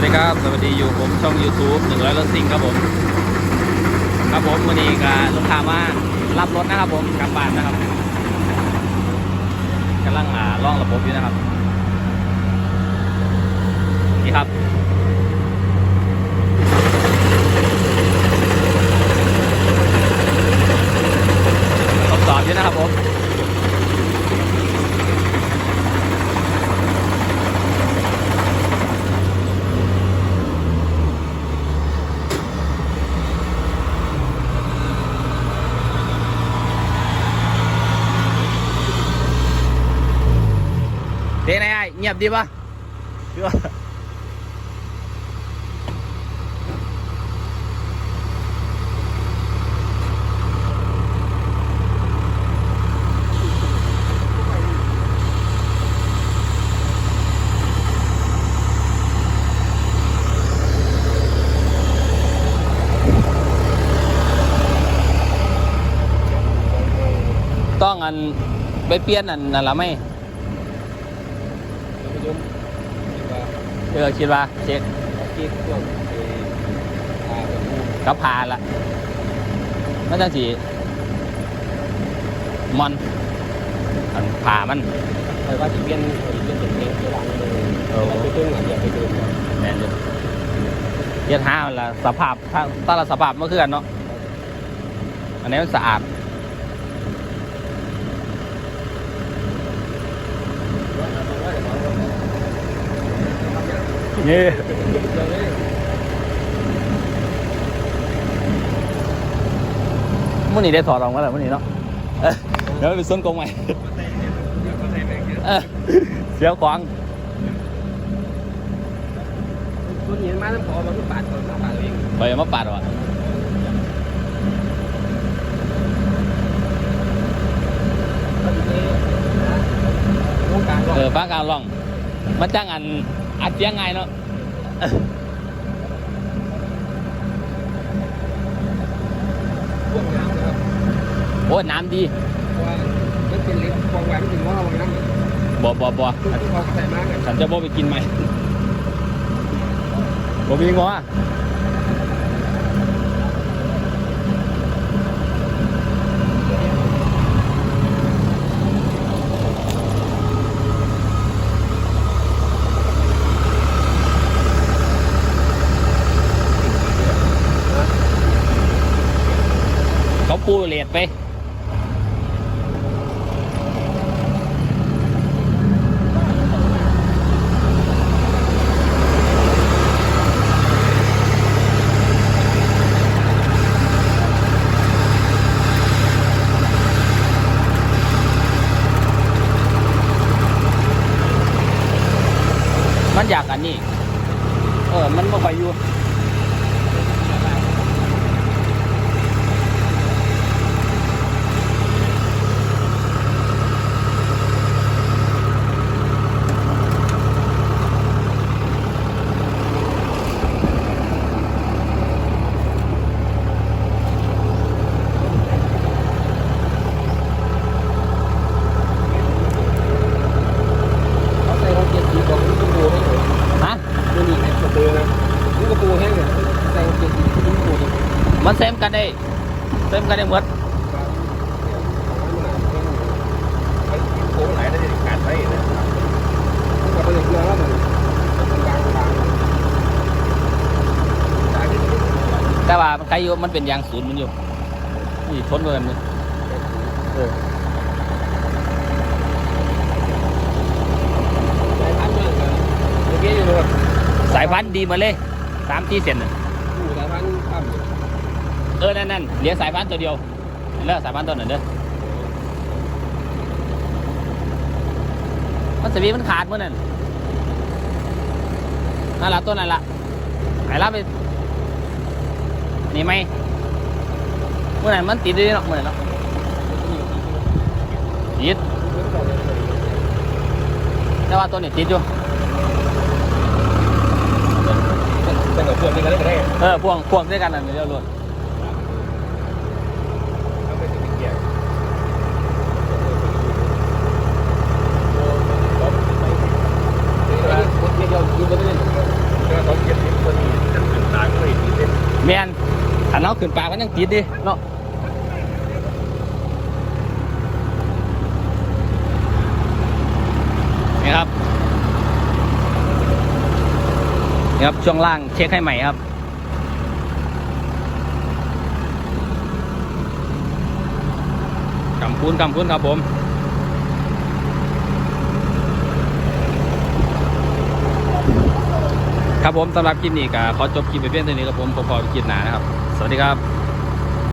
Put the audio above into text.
วัสดีครับ สวัสดีอยู่ผมช่อง YouTube 100รถซิ่งครับผม ครับผมวันนี้ก็ลูกค้ามารับรถนะครับผมกลับบ้านนะครับกำลังอ่าล่องระบบอยู่นะครับ นี่ครับทดสอบอยู่นะครับผม เด็กไหนไอ้เงียบดีปะดีปะต้องอันไปเปลี่ยนอันนั่นละไหม เออคิดว่าเช็คกับพาละมันจังสีมอนอันผ่ามันคอยว่าจะเปลี่ยนคอยจะเปลี่ยนเพลงระหว่างเลยเออไปเพิ่งอะเดี๋ยวไปดูแน่นอยู่เทียนห้ามันละสภาพถ้าถ้าละสภาพเมื่อคืนเนาะอันนี้มันสะอาด นี่มื่อนี้ได้ถอดออกมาแล้วมื่อนี้เนาะเออเดี๋ยวไปส้นกงใหม่เออเสียวขวางตัวนี้มาแล้วพอมาก็ปาดมาปาดเองไปมาปัดวะวงการก็เออฟ้าการล่อง มันจ้างอัน อัดเสียงไงเนาะเออพวกน้ำนะครับโอ้ยน้ำดีว่ามันเป็นเล็กฟองแหวนถึงว่าเราน้ำบ่บ่บ่ที่เขาใส่มากกันฉันจะบ่ไปกินไหมบ่มีงอ ปูเลียดไปมันอยากอันนี้ เออ มันไม่ค่อยอยู่ เขาใส่เขาเจ็ดสีของนี่ก็ปูให้เลย ฮะ นี่นี่กระปูนะนี่กระปูแห้งเนี่ยใส่เจ็ดสีนี่ปูดิ มันเซมกันได้เซมกันได้หมดแต่ว่ามันใครอยู่มันเป็นยางศูนย์มันอยู่นี่ทนเลยเออสายพันเออสายพันธุ์ดีมาเลยสามที่เซนน่ะ อยู่สายพันธุ์ข้าม เออ นั่นนั่นเลี้ยงสายพันธุ์ตัวเดียวเลือกสายพันธุ์ตัวนั้นเด้อมันสวีมันขาดเมื่อนั้นนั่นละตัวนั่นละไหนละไปนี่ไหมเมื่อนั้นมันติดด้วยเนาะเมื่อนั้นเนาะติดแต่ว่าตัวนี้ติดอยู่แต่กับเพื่อนนี่ก็ได้ก็ได้เออพ่วงพ่วงด้วยกันนั่นเดียวรวด เขาไม่ถึงเกียร์เดียวกินไปเรื่อยๆเขาเกียร์ เอาขึ้นปากมันยังติดดิเนาะนี่ครับนี่ครับ ช่วงล่างเช็คให้ใหม่ครับกำพูนกำพูนครับผมครับผมสำหรับคลิปนี้ก็ขอจบคลิปไปเพียงเท่านี้ครับผมพบกันคลิปหนานะครับ สวัสดีครับ